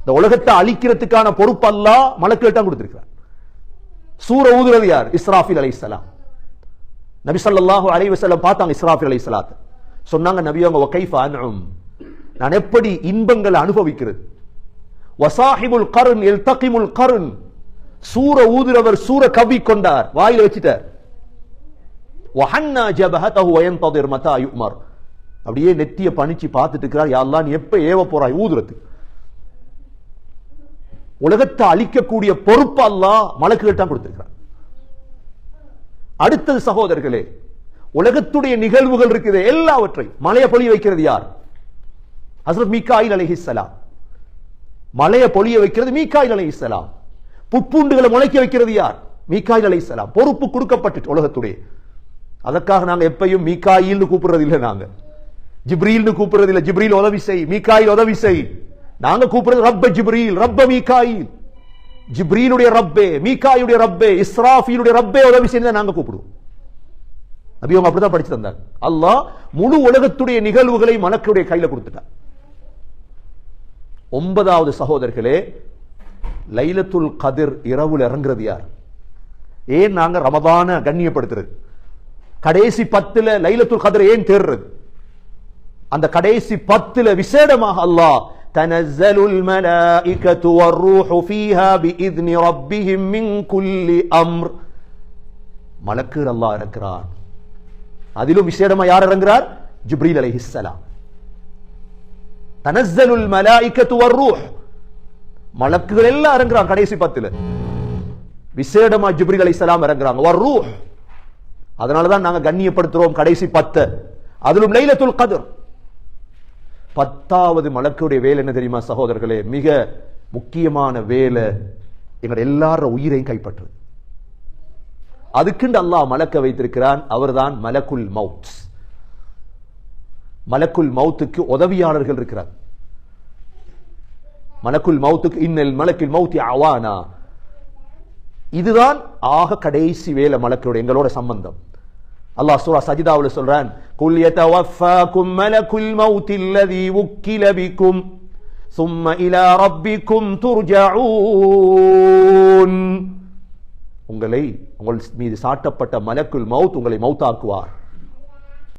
இந்த உலகத்தை அழிக்கிறதுக்கான பொறுப்பு அல்லா மலக்கிட்ட கொடுத்திருக்கிறார். சூர ஊதுறது யார்? இஸ்ராஃபில் அலைஹிஸ்ஸலாம். நபி ஸல்லல்லாஹு அலைஹி வஸல்லம் பார்த்தாங்க இஸ்ராஃபில் அலைஹிஸ்ஸலாத் சொன்னாங்க நபி அவங்க ஒகைஃபா நான் எப்படி இன்பங்களை அனுபவிக்கிறது? வசாஹிபுல் கருண் எல் தகிமுல் கருண் சூர ஊதுறவர் சூர கவி கொண்டார். வாயில வச்சுட்டார். வஹன்னா அப்படியே நெத்திய பணிச்சு பார்த்துட்டு இருக்கிறார். யாரெல்லாம் நீ எப்ப ஏவ போறாய் ஊதுறதுக்கு? உலகத்தை அழிக்கக்கூடிய பொறுப்பு அல்லாஹ் மலக்குகள் தான் கொடுத்திருக்கிறார். அடுத்தது சகோதரர்களே உலகத்துடைய நிகழ்வுகள் இருக்குது எல்லாவற்றையும். மலையை பொழிய வைக்கிறது யார்? ஹசரத் மீகாயில் அலைஹிஸ்ஸலாம் மலையை பொழிய வைக்கிறது மீகாயில் அலைஹிஸ்ஸலாம் புப்பூண்டுகளை முளைக்க வைக்கிறது யார்? மீகாயில் அலைஹிஸ்ஸலாம் பொறுப்பு கொடுக்கப்பட்டு உலகத்துடைய. அதற்காக நாங்கள் எப்பயும் மீகாயில்னு கூப்பிடுறது இல்லை நாங்கள் ஜிப்ரீல்னு கூப்பிடுறது இல்லை ஜிப்ரீல் உதவி செய் மீகாயில் உதவி செய். நாங்க கூப்பிடுறது ரப்ப ஜிப்ரீல் ரப்ப மீகாயில் ஜிப்ரீலுடைய ரப்பே மீகாயுடைய ரப்பே இஸ்ராஃபீலுடைய ரப்பே உதவி செய்து நாங்க கூப்பிடுவோம். நபி அவங்க அப்படிதான் படிச்சு தந்தாங்க. அல்லாஹ் முழு உலகத்துடைய நிகழ்வுகளை மலக்குடைய கையில கொடுத்துட்டான். ஒன்பதாவது சகோதரர்களே லைலத்துல் கதிர் இரவுல இறங்குறது யார்? ஏன் நாங்க ரமதான கண்ணியப்படுத்துறது? கடைசி பத்துல லைலத்துல் கதிர் ஏன் தேர்றது? அந்த கடைசி பத்துல விசேடமாக அல்லாஹ் تنزل الملائكة والروح فيها بإذن ربهم من كل أمر மலக்குகள் அல்லாஹ் இருக்கிறான் அதிலும் விசேடமா யார் இறங்குறார் ஜிப்ரீல் அலைஹிஸ்ஸலாம் தனஸ்ஸலுல் மலாயிகத்து வர்ரூஹ் மலக்குகள் எல்லாம் இறங்குறாங்க கடைசி பத்துல விசேடமா ஜிப்ரீல் அலைஹிஸ்ஸலாம் இறங்குறாங்க வர்ரூஹ் அதனால தான் நாங்க கண்ணியப்படுத்துறோம் கடைசி பத்து அதிலும் லைலத்துல் கத்ர் பத்தாவது மலக்குடைய வேலை என்ன தெரியுமா சகோதரர்களே? மிக முக்கியமான வேலை எங்கள் எல்லார உயிரையும் கைப்பற்றுது. அதுக்குண்டு அல்லாஹ் மலக்க வைத்திருக்கிறான் அவர்தான் மலக்குல் மவுத். மலக்குல் மவுத்துக்கு உதவியாளர்கள் இருக்கிறார். மலக்குல் மவுத்துக்கு இன்னல் மலக்கில் மவுத்தி அவானா. இதுதான் ஆக கடைசி வேலை மலக்கோட எங்களோட சம்பந்தம். அல்லாஹ் சூரா சஜிதாவுல சொல்றான் குல் யதவஃபாக்கும் மலக்குல் மவுத் அல்லதி உக்கில பிக்கும் ثم إلى ربكم ترجعون உங்களை உங்கள் மீது சாட்டப்பட்ட மலக்குல் மவுத் உங்களை மௌத்தாக்குவார்